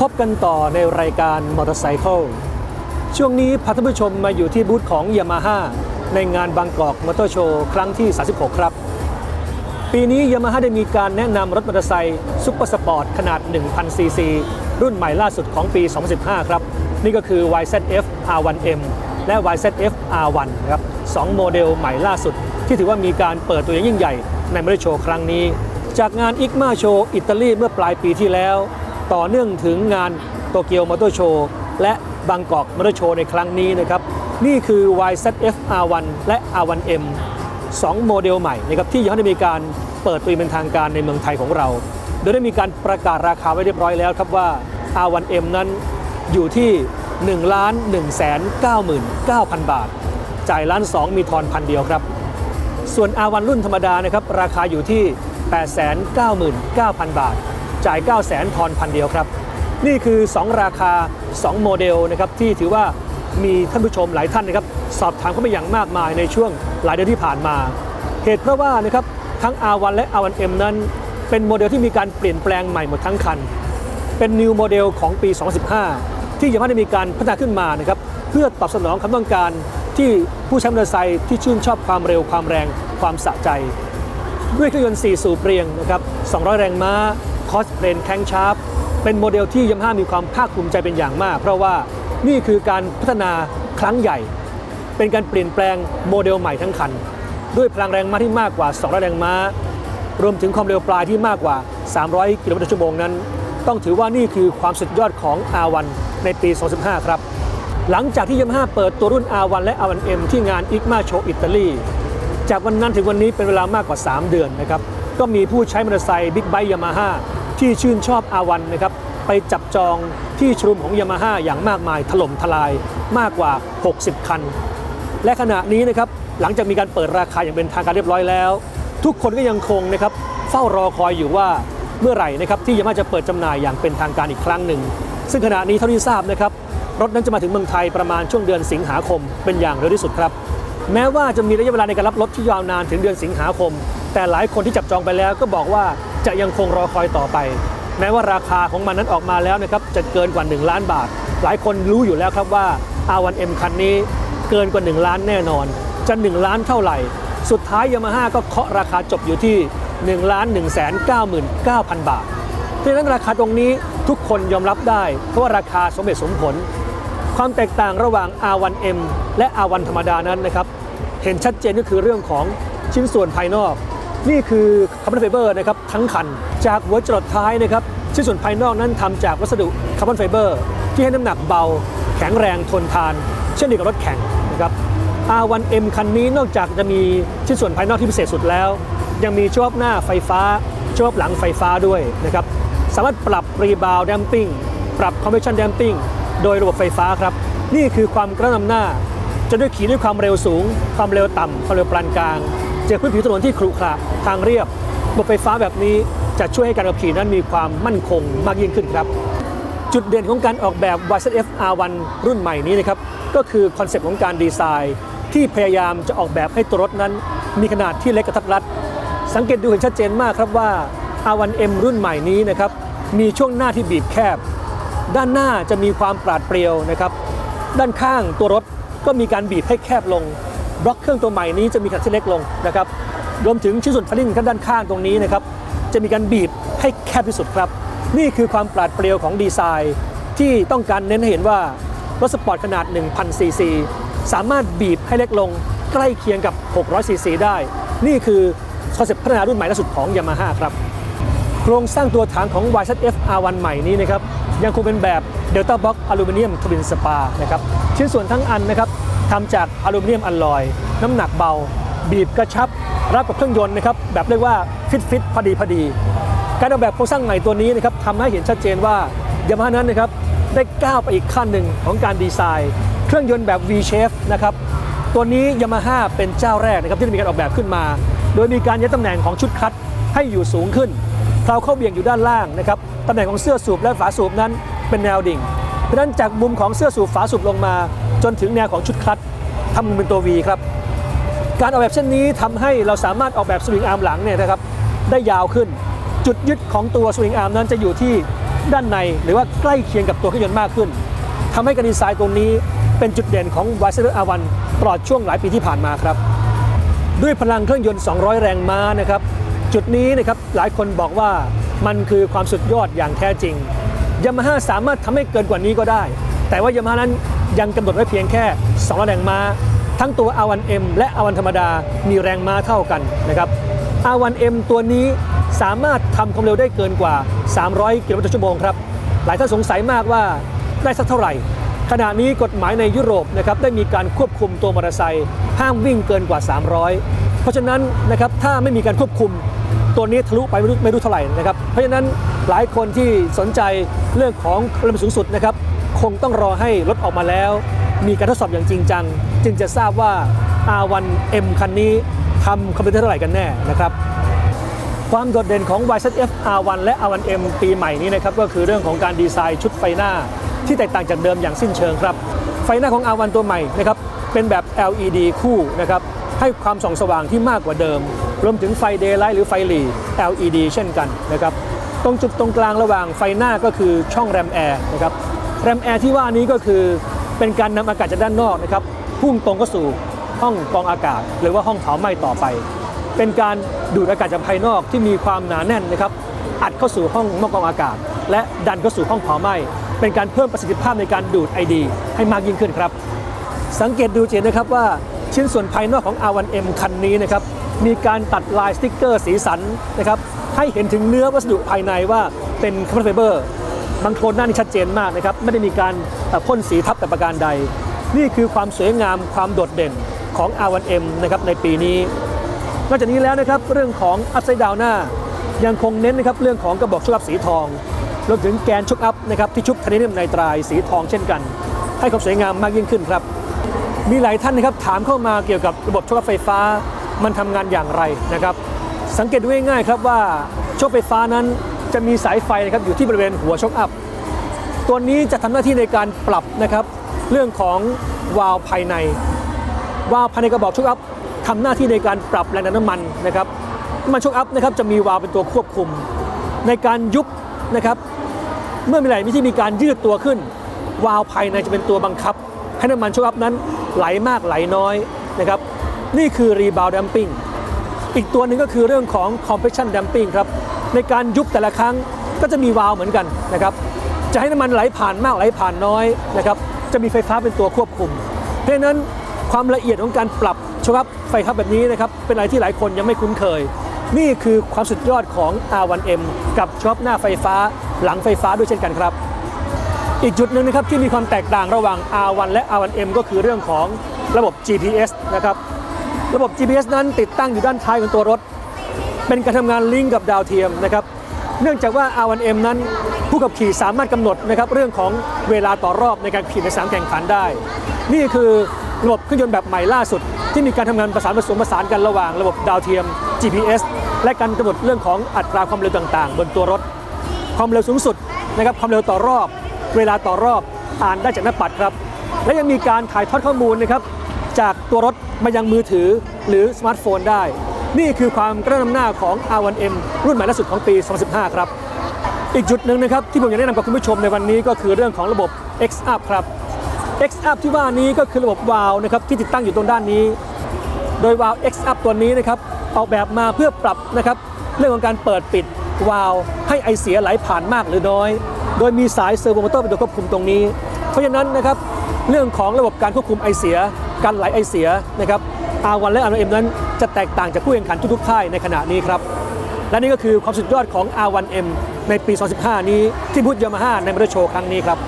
พบกันต่อในรายการมอเตอร์ไซค์ช่วงนี้พาท่านผู้ชมมาอยู่ที่บูธของยามาฮ่าในงานบางกอกมอเตอร์โชว์ครั้งที่ 36 ครับ ปีนี้ยามาฮ่าได้มีการแนะนำรถมอเตอร์ไซค์ซุปเปอร์สปอร์ตขนาด 1,000 ซีซี รุ่นใหม่ล่าสุดของปี 2015 ครับ นี่ก็คือ YZF R1M และ YZF R1 นะครับสองโมเดลใหม่ล่าสุด ที่ถือว่ามีการเปิดตัวอย่างยิ่งใหญ่ในมอเตอร์โชว์ครั้งนี้ จากงานอิกมาโชอิตาลีเมื่อปลายปีที่แล้ว ต่อเนื่องถึงงานโตเกียวมอเตอร์โชว์และบางกอกมอเตอร์โชว์ในครั้งนี้นะครับ นี่คือ YZF R1 และ R1M สองโมเดลใหม่นะครับที่ยังไม่ได้มีการเปิดตัวเป็นทางการในเมืองไทยของเรา โดยได้มีการประกาศราคาไว้เรียบร้อยแล้วครับว่า R1M นั้นอยู่ที่1ล้าน1แสน99,000 บาท จ่ายล้าน2มีทอนพันเดียวครับ ส่วน R1 รุ่นธรรมดานะครับราคาอยู่ที่ 899,000 บาท จ่าย 9 0 0 0 0 0ทอนพันเดียวครับ นี่คือ 2 ราคา 2 โมเดลนะครับที่ถือว่ามีท่านผู้ชมหลายท่านนะครับสอบถามเข้ามาอย่างมากมายในช่วงหลายเดือนที่ผ่านมา เหตุเพราะว่านะครับทั้ง R1 และ R1M นั้น เป็นโมเดลที่มีการเปลี่ยนแปลงใหม่หมดทั้งคัน เป็น New โมเดลของปี 2015 ที่ยังไม่ได้มีการพัฒนาขึ้นมานะครับเพื่อตอบสนองความต้องการที่ผู้ใช้มอเตอร์ไซค์ที่ชื่นชอบความเร็วความแรงความสะใจ ด้วยเครื่องยนต์4สูบเรียงนะครับ 200 แรงม้า คอสเพลนแข้งชาร์ปเป็นโมเดลที่ยามาฮ่ามีความภาคภูมิใจเป็นอย่างมาก เพราะว่านี่คือการพัฒนาครั้งใหญ่ เป็นการเปลี่ยนแปลงโมเดลใหม่ทั้งคัน ด้วยพลังแรงม้าที่มากกว่า 200 แรงม้า รวมถึงความเร็วปลายที่มากกว่า 300 กิโลเมตรต่อชั่วโมงนั้น ต้องถือว่านี่คือความสุดยอดของ R1 ในปี 2015 ครับ หลังจากที่ยามาฮ่าเปิดตัวรุ่น R1 และ R1M ที่งาน ICMA Show อิตาลีจากวันนั้นถึงวันนี้เป็นเวลามากกว่า 3 เดือนนะครับก็มีผู้ใช้มอเตอร์ไซค์บิ๊กไบค์ยามาฮ่า ที่ชื่นชอบ R1 นนะครับไปจับจองที่ชมรมของยามาฮ่าอย่างมากมายถล่มทลายมากกว่า 60 คัน และขณะนี้นะครับหลังจากมีการเปิดราคาอย่างเป็นทางการเรียบร้อยแล้ว ทุกคนก็ยังคงนะครับเฝ้ารอคอยอยู่ว่าเมื่อไหร่นะครับที่ยามาฮ่าจะเปิดจำหน่ายอย่างเป็นทางการอีกครั้งหนึ่ง ซึ่งขณะนี้เท่าที่ทราบนะครับรถนั้นจะมาถึงเมืองไทยประมาณช่วงเดือนสิงหาคมเป็นอย่างเร็วที่สุดครับ แม้ว่าจะมีระยะเวลาในการรับรถที่ยาวนานถึงเดือนสิงหาคม แต่หลายคนที่จับจองไปแล้วก็บอกว่า จะยังคงรอคอยต่อไป แม้ว่าราคาของมันนั้นออกมาแล้วนะครับจะเกินกว่า 1 ล้านบาท หลายคนรู้อยู่แล้วครับว่า R1M คันนี้เกินกว่า 1 ล้านแน่นอน จะ 1 ล้านเท่าไหร่ สุดท้ายยามาฮ่าก็เคาะราคาจบอยู่ที่ 1 ล้าน1 9 9 0 0 0 บาทเพราะฉะนั้นราคาตรงนี้ทุกคนยอมรับได้เพราะว่าราคาสมเหตุสมผล ความแตกต่างระหว่าง R1M และ R1 ธรรมดานั้นนะครับเห็นชัดเจนก็คือเรื่องของชิ้นส่วนภายนอก นี่คือคาร์บอนไฟเบอร์นะครับทั้งคัน จากหัวจรดท้ายนะครับชิ้นส่วนภายนอกนั้นทำจากวัสดุคาร์บอนไฟเบอร์ ที่ให้น้ำหนักเบา แข็งแรงทนทาน เช่นเดียวกับรถแข่งนะครับ R1M คันนี้นอกจากจะมีชิ้นส่วนภายนอกที่พิเศษสุดแล้ว ยังมีช่วงหน้าไฟฟ้าช่วงหลังไฟฟ้าด้วยนะครับสามารถปรับรีบาวด์ a ดมปิ้งปรับคอมเพรสชัน d ดมปิ้งโดยระบบไฟฟ้าครับ นี่คือความกระนำหน้า จะด้วยขี่ด้วยความเร็วสูง ความเร็วต่ำความเร็วปานกลาง เจอพื้นผิวถนนที่ขรุขระทางเรียบระบบไฟฟ้าแบบนี้จะช่วยให้การขับขี่นั้นมีความมั่นคงมากยิ่งขึ้นครับ จุดเด่นของการออกแบบ YZF R1 รุ่นใหม่นี้นะครับก็คือคอนเซปต์ของการดีไซน์ ที่พยายามจะออกแบบให้ตัวรถนั้น มีขนาดที่เล็กกระทัดรัด สังเกตดูเห็นชัดเจนมากครับว่า R1M รุ่นใหม่นี้นะครับมีช่วงหน้าที่บีบแคบ ด้านหน้าจะมีความปราดเปรียวนะครับด้านข้างตัวรถก็มีการบีบให้แคบลง บล็อกเครื่องตัวใหม่นี้จะมีขนาดที่เล็กลงนะครับรวมถึงชิ้นส่วนฟันลิ่งด้านข้างตรงนี้นะครับจะมีการบีบให้แคบที่สุดครับ นี่คือความปราดเปรียวของดีไซน์ ที่ต้องการเน้นให้เห็นว่ารถสปอร์ตขนาด 1,000ซีซีสามารถบีบให้เล็กลงใกล้เคียงกับ 600ซีซีได้ นี่คือคอนเซ็ปต์พัฒนารุ่นใหม่ล่าสุดของ Yamaha ครับ โครงสร้างตัวถังของ YZF R1 ใหม่นี้นะครับยังคงเป็นแบบ Delta Box อลูมิเนียมทวินสปานะครับชิ้นส่วนทั้งอันนะครับ ทำจากอลูมิเนียมอลลอย น้ำหนักเบา บีบกระชับ รับกับเครื่องยนต์นะครับแบบเรียกว่าฟิตฟิตพอดีพอดี การออกแบบโครงสร้างใหม่ตัวนี้นะครับทำให้เห็นชัดเจนว่ายามาฮ่านั้นนะครับได้ก้าวไปอีกขั้นหนึ่งของการดีไซน์ เครื่องยนต์แบบ V shape นะครับตัวนี้ยามาฮ่าเป็นเจ้าแรกนะครับที่มีการออกแบบขึ้นมา โดยมีการย้ายตำแหน่งของชุดคัดให้อยู่สูงขึ้นเพลาเข้าเบี่ยงอยู่ด้านล่างนะครับตำแหน่งของเสื้อสูบและฝาสูบนั้นเป็นแนวดิ่ง เพราะนั้นจากมุมของเสื้อสูบฝาสูบลงมา จนถึงแนวของชุดคัดทำมุมเป็นตัว V ครับ การออกแบบเช่นนี้ทำให้เราสามารถออกแบบสวิงอาร์มหลังเนี่ยนะครับได้ยาวขึ้น จุดยึดของตัวสวิงอาร์มนั้นจะอยู่ที่ด้านในหรือว่าใกล้เคียงกับตัวเครื่องยนต์มากขึ้นทำให้การดีไซน์ตรงนี้เป็นจุดเด่นของ y ซ r อาวันตลอดช่วงหลายปีที่ผ่านมาครับ ด้วยพลังเครื่องยนต์ 200 แรงม้านะครับ จุดนี้นะครับหลายคนบอกว่ามันคือความสุดยอดอย่างแท้จริงยามาฮ่าสามารถทำให้เกินกว่านี้ก็ได้ แต่ว่ายามาฮ่านั้นยังกำหนดไว้เพียงแค่2แรงม้า ทั้งตัว R1M และ R1 ธรรมดา มีแรงม้าเท่ากันนะครับ R1M ตัวนี้สามารถทำความเร็วได้เกินกว่า 300 กิโลเมตรต่อชั่วโมงครับ หลายท่านสงสัยมากว่าได้สักเท่าไหร่ ขณะนี้กฎหมายในยุโรปนะครับได้มีการควบคุมตัวมอเตอร์ไซค์ห้ามวิ่งเกินกว่า 300 เพราะฉะนั้นนะครับถ้าไม่มีการควบคุมตัวนี้ทะลุไปไม่รู้ไม่รู้เท่าไหร่นะครับ เพราะฉะนั้นหลายคนที่สนใจเรื่องของระดับสูงสุดนะครับ คงต้องรอให้รถออกมาแล้ว มีการทดสอบอย่างจริงจัง จึงจะทราบว่า R1M คันนี้ทำคอมพิวเตอร์เท่าไหร่กันแน่นะครับความโดดเด่นของ YZF R1 และ R1M ปีใหม่นี้นะครับก็คือเรื่องของการดีไซน์ชุดไฟหน้า ที่แตกต่างจากเดิมอย่างสิ้นเชิงครับ ไฟหน้าของ R1 ตัวใหม่นะครับเป็นแบบ LED คู่นะครับให้ความส่องสว่างที่มากกว่าเดิม รวมถึงไฟ daylight หรือไฟหลี LED เช่นกันนะครับตรงจุดตรงกลางระหว่างไฟหน้าก็คือช่องแรมแอร์นะครับ แรมแอร์ที่ว่านี้ก็คือเป็นการนำอากาศจากด้านนอกนะครับพุ่งตรงเข้าสู่ห้องกองอากาศ หรือว่าห้องเผาไหม้ต่อไป เป็นการดูดอากาศจากภายนอกที่มีความหนาแน่นนะครับอัดเข้าสู่ห้องหม้อกรองอากาศ และดันเข้าสู่ห้องเผาไหม้เป็นการเพิ่มประสิทธิภาพในการดูดไอดีให้มากยิ่งขึ้นครับ สังเกตดูเห็นนะครับว่าชิ้นส่วนภายนอกของ R1M คันนี้นะครับมีการตัดลายสติ๊กเกอร์สีสันนะครับให้เห็นถึงเนื้อวัสดุภายในว่าเป็นคาร์บอนไฟเบอร์ บางโคนหน้านี่ชัดเจนมากนะครับไม่ได้มีการพ่นสีทับแต่ประการใด นี่คือความสวยงามความโดดเด่นของ R1M นะครับในปีนี้นอกจากนี้แล้วนะครับเรื่องของ upside down หน้า ยังคงเน้นนะครับเรื่องของกระบอกชุบอัพสีทองรวมถึงแกนชุบอัพนะครับที่ชุบไทเทเนียมไนตรายสีทองเช่นกัน ให้ความสวยงามมากยิ่งขึ้นครับ มีหลายท่านนะครับถามเข้ามาเกี่ยวกับระบบชคอัพไฟฟ้ามันทำงานอย่างไรนะครับ สังเกตดูง่ายๆครับว่าโชคไฟฟ้านั้น จะมีสายไฟนะครับอยู่ที่บริเวณหัวโชคอัพ ตัวนี้จะทำหน้าที่ในการปรับนะครับ เรื่องของวาล์วภายใน วาล์วภายในกระบอกโชคอัพทำหน้าที่ในการปรับแรงดันน้ำมันนะครับน้ำมันโชคอัพนะครับจะมีวาล์วเป็นตัวควบคุม ในการยุบนะครับเมื่อมีไหลมีที่มีการยืดตัวขึ้น วาล์วภายในจะเป็นตัวบังคับ ให้น้ำมันโชคอัพนั้นไหลมากไหลน้อยนะครับนี่คือ rebound damping อีกตัวหนึ่งก็คือเรื่องของ compression damping ครับ ในการยุบแต่ละครั้งก็จะมีวาล์วเหมือนกันนะครับ จะให้น้ำมันไหลผ่านมากไหลผ่านน้อยนะครับจะมีไฟฟ้าเป็นตัวควบคุม เพราะนั้นความละเอียดของการปรับชกอัพไฟทับแบบนี้นะครับเป็นอะไรที่หลายคนยังไม่คุ้นเคย นี่คือความสุดยอดของ R1M กับชอัพหน้าไฟฟ้าหลังไฟฟ้าด้วยเช่นกันครับ อีกจุดหนึ่งนะครับที่มีความแตกต่างระหว่าง R1 และ R1M ก็คือเรื่องของระบบ GPS นะครับระบบ GPS นั้นติดตั้งอยู่ด้านท้ายของตัวรถ เป็นการทำงานลิงก์กับดาวเทียมนะครับเนื่องจากว่า R1M นั้นผู้ขับขี่สามารถกำหนดนะครับเรื่องของเวลาต่อรอบในการขี่ในสนามแข่งขันได้ นี่คือระบบเครื่องยนต์แบบใหม่ล่าสุด ที่มีการทำงานประสานผสมผสานกันระหว่างระบบดาวเทียม GPS และการกำหนดเรื่องของอัตราความเร็วต่างๆ บนตัวรถ ความเร็วสูงสุดนะครับความเร็วต่อรอบ เวลาต่อรอบอ่านได้จากหน้าปัดครับ และยังมีการถ่ายทอดข้อมูลนะครับจากตัวรถมายังมือถือหรือสมาร์ทโฟนได้ นี่คือความกระนำหน้าของ R1M รุ่นใหม่ล่าสุดของปี 2015 ครับ อีกจุดหนึ่งนะครับที่ผมอยากแนะนำกับคุณผู้ชมในวันนี้ก็คือเรื่องของระบบ X Up ครับ X Up ที่ว่านี้ก็คือระบบวาล์วนะครับที่ติดตั้งอยู่ตรงด้านนี้ โดยวาล์ว X Up ตัวนี้นะครับออกแบบมาเพื่อปรับนะครับเรื่องของการเปิดปิดวาล์วให้ไอเสียไหลผ่านมากหรือน้อย โดยมีสายเซอร์โวมอเตอร์เป็นตัวควบคุมตรงนี้ เพราะฉะนั้นนะครับเรื่องของระบบการควบคุมไอเสีย การไหลไอเสียนะครับ R1 และ R1M นั้นจะแตกต่างจากคู่แข่งขันทุกๆค่ายในขณะนี้ครับ และนี่ก็คือความสุดยอดของ R1M ในปี 2015 นี้ที่บูธยามาฮ่าในมอเตอร์โชว์ครั้งนี้ครับ